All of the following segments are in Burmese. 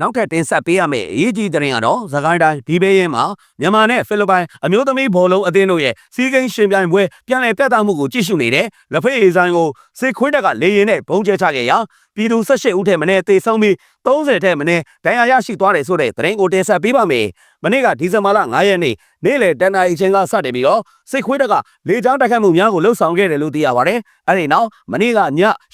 နောက်ထပ်တင်ဆက်ပေးရမယ့်အရေးကြီးသတင်းကတော့သခိုင်းတိုင်းဒီဘေးရင်မှာမြန်မာနဲ့ဖိလစ်ပိုင်အမျိုးသမီးဘောလုံးအသင်းတို့ရဲ့စီးကိန်းရှင်ပြိုင်ပွဲပြန်လည်ပြသမှုကိုကြည့်ရှုနေတဲ့လက်ဖက်ရည်ဆိုင်ကိုစစ်ခွေးတက်ကလေရင်နဲ့ဘုံကျဲချခဲ့ရာပြည်သူ18ဦးထက်မနည်းသေဆုံးပြီး30ထက်မနည်းဒဏ်ရာရရှိသွားတယ်ဆိုတဲ့သတင်းကိုတင်ဆက်ပေးပါမယ်။မနေ့ကဒီဇင်ဘာလ9ရက်နေ့နေ့လယ်တန်တာအချိန်ကစတင်ပြီးတော့စစ်ခွေးတက်ကလေကြောင်းတိုက်ခတ်မှုများကိုလှုပ်ဆောင်ခဲ့တယ်လို့သိရပါတယ်။အဲဒီနောက်မနေ့ကည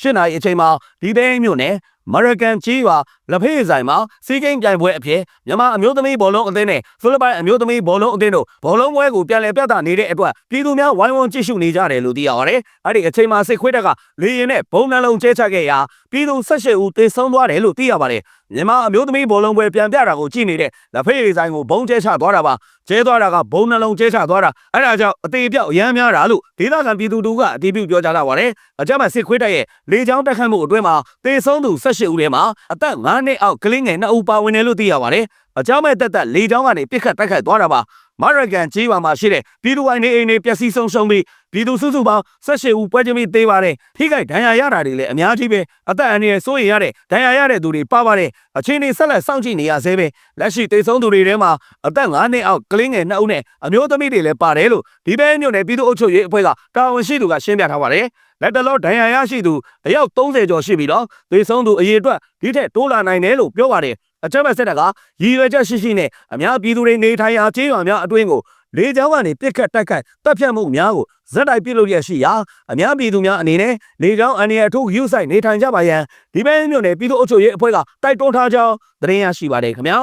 8နာရီအချိန်မှာဒီဘေးမြို့နယ် မရကန်ကြီးရွာလက်ဖေးဆိုင်မှာစီးကိန်းပြိုင်ပွဲအဖြစ်မြန်မာအမျိုးသမီးဘောလုံးအသင်းနဲ့ဖိလစ်ပိုင်အမျိုးသမီးဘောလုံးအသင်းတို့ဘောလုံးပွဲကိုပြန်လည်ပြသနေတဲ့အတွက်ပြည်သူများဝိုင်းဝန်းကြည့်ရှုနေကြတယ်လို့သိရပါတယ်။အဲ့ဒီအချိန်မှာစစ်ခွေးတက်ကလေရင်နဲ့ဘုံနှလုံးကျဲချခဲ့ရာပြည်သူ18ဦးသေဆုံးသွားတယ်လို့သိရပါတယ်။ မြန်မာအမျိုးသမီးဘောလုံးပွဲပြန်ပြတာကိုကြည့်နေတဲ့လက်ဖေးဆိုင်ကိုဘုံကျဲချသွားတာပါ။ကျဲသွားတာကဘုံနှလုံးကျဲချသွားတာအဲ့ဒါကြောင့်အသေးပြောက်အရမ်းများတာလို့ဒေသခံပြည်သူတို့ကအတည်ပြုပြောကြားလာပါတယ်။အကြမ်းဖက်စစ်ခွေးတက်ရဲ့လေကြောင်းတက်ခတ်မှုအတွင်းမှာသေဆုံးသူ18ဦးထဲမှာအသက်9နှစ်အောက်ကလေးငယ်2ဦးပါဝင်တယ်လို့သိရပါတယ်။အကြမ်းမဲ့တက်တက်လေကြောင်းကနေပြစ်ခတ်တိုက်ခတ်သွားတာပါ။ မရကန်ကြီးပါမှာရှိတဲ့ပြည်သူပိုင်းနေအိမ်တွေပျက်စီးဆုံးရှုံးပြီးပြည်သူစုစုပေါင်း18ဦးပွဲချင်းပြီးသေးပါတယ်။ထိခိုက်ဒဏ်ရာရတာတွေလည်းအများကြီးပဲအသက်အန္တရာယ်စိုးရိမ်ရတဲ့ဒဏ်ရာရတဲ့သူတွေပါပါတယ်။အချင်းတွေဆက်လက်စောင့်ကြည့်နေရဆဲပဲ။လက်ရှိသေဆုံးသူတွေထဲမှာအသက်9နှစ်အောက်ကလေးငယ်2ဦးနဲ့အမျိုးသမီးတွေလည်းပါတယ်လို့ဒီဘဲမြို့နယ်ပြည်သူ့အုပ်ချုပ်ရေးအဖွဲ့ကတာဝန်ရှိသူကရှင်းပြထားပါတယ်။လက်တလောဒဏ်ရာရရှိသူအယောက်30ကျော်ရှိပြီးတော့သေဆုံးသူအရေအတွက်ဒီထက်တိုးလာနိုင်တယ်လို့ပြောပါတယ်။ အကြမ်းဖက်စစ်တပ်ကရည်ရွယ်ချက်ရှိရှိနဲ့အများပြည်သူတွေနေထိုင်ရာကျေးရွာများအတွင်းကိုလေကြောင်းကနေပစ်ခတ်တိုက်ခိုက်တပ်ဖြတ်မှုများကိုဇက်တိုက်ပြုလုပ်ရရှိရာအများပြည်သူများအနေနဲ့လေကြောင်းအန္တရာယ်အထူးယူဆိုင်နေထိုင်ကြပါရန်ဒီဘဲမြို့နယ်ပြည်သူ့အုပ်ချုပ်ရေးအဖွဲ့ကတိုက်တွန်းထားကြောင်းသတင်းရရှိပါတယ်ခင်ဗျာ